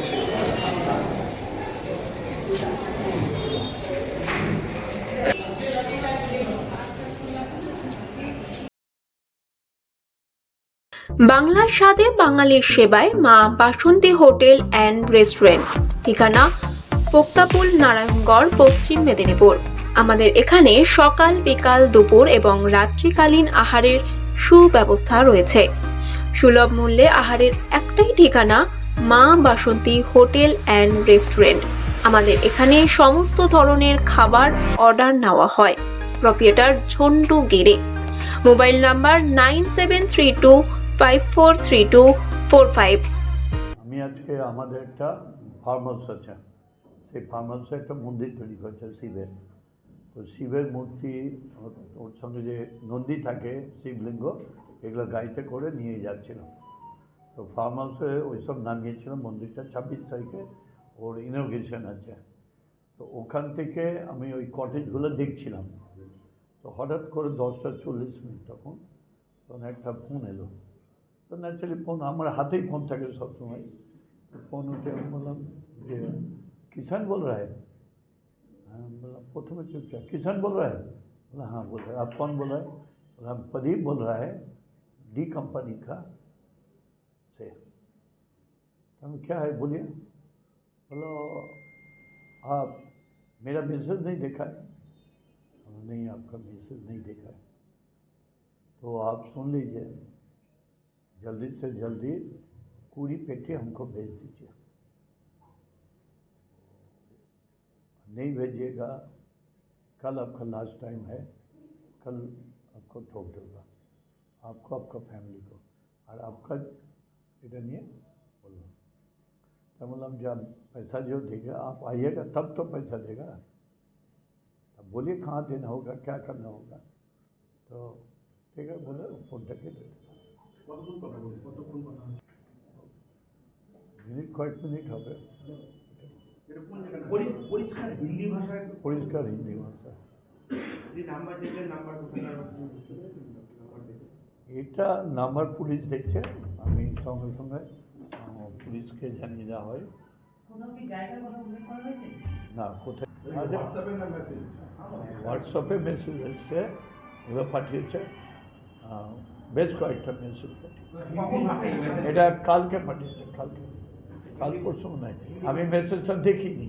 বাংলার স্বাদে বাঙালির সেবায় মা বাসন্তী হোটেল অ্যান্ড রেস্টুরেন্ট। ঠিকানা পোক্তাপুল নারায়ণগড়, পশ্চিম মেদিনীপুর। আমাদের এখানে সকাল, বিকাল, দুপুর এবং রাত্রিকালীন আহারের সুব্যবস্থা রয়েছে। সুলভ মূল্যে আহারের একটাই ঠিকানা মা বাসন্তী হোটেল অ্যান্ড রেস্টুরেন্ট। আমাদের এখানে সমস্ত ধরনের খাবার অর্ডার নেওয়া হয়। প্রপিয়েটার ঝন্টু গেড়ে mobile number nine seven three two, five four three two, four five. আমি আজকে আমাদের একটা ফার্ম হাউস আছে। সেই ফার্ম হাউসে একটা মন্দির তৈরি করছে শিবের। তো শিবের মূর্তি, ওর- সঙ্গে যে নন্দী থাকে, শিবলিঙ্গ, এগুলো গাড়িতে করে নিয়ে যাচ্ছিলাম তো ফার্ম হাউসে ওইসব নামিয়েছিলাম মন্দিরটা ছাব্বিশ তারিখে ওর ইনোগ্রেশন আছে তো ওখান থেকে আমি ওই কটেজগুলো দেখছিলাম তো হঠাৎ করে দশটা চল্লিশ মিনিট তখন তখন একটা ফোন এলো তো ন্যাচারালি ফোন আমার হাতেই ফোন থাকে সবসময় তো ফোন উঠে আমি বললাম যে किसान बोल रहा है हाँ बोला प्रथम चुपचाप किसान बोल रहा है बोला हाँ बोल रहा है आप कौन बोल रहा है बोला हम प्रदीप बोल रहा है डी कंपनी का से। हम क्या है बोलिए। बोलो आप मेरा मैसेज नहीं देखा है? बोला, नहीं आपका मैसेज नहीं देखा है। तो आप सुन लीजिए। जल्दी से जल्दी पूरी पेटी हमको भेज दीजिए। नहीं भेजिएगा कल आपका लास्ट टाइम है। कल आपको ठोक दूँगा। आपको आपका फैमिली को। और आपका इधर नहीं है बोलो तो बोला जब पैसा जो देगा आप आइएगा तब तो पैसा देगा अब बोलिए कहाँ देना होगा क्या करना होगा तो ठीक है बोले फोन करके दे देगा কতক্ষণ কথা বলি কতক্ষণ কথা হয়? মিনিট কয়েক মিনিট হবে এটা কোন জায়গায় পরি- পরিষ্কার হিন্দি ভাষায় পরিষ্কার হিন্দি ভাষা যে নাম্বার দেখলেন নাম্বার কোথায় আপনি বুঝতে পেরেছেন নাম্বার দেখে এটা নাম্বার পুলিশ দেখছে আমি সঙ্গে সঙ্গে আহ, পুলিশকে জানিয়ে দেওয়া হয় কোথাও কি জায়গার কথা উল্লেখ করা হয়েছে না কোথায় হোয়াটসঅ্যাপে না মেসেজ হোয়াটসঅ্যাপে মেসেজ এসছে এবার পাঠিয়েছে আহ, বেশ কয়েকটা মেসেজ পাঠিয়েছে কখন পাঠাই মেসেজ এটা কালকে পাঠিয়েছে কালকে কাল পরশু নয় আমি মেসেজটা দেখিনি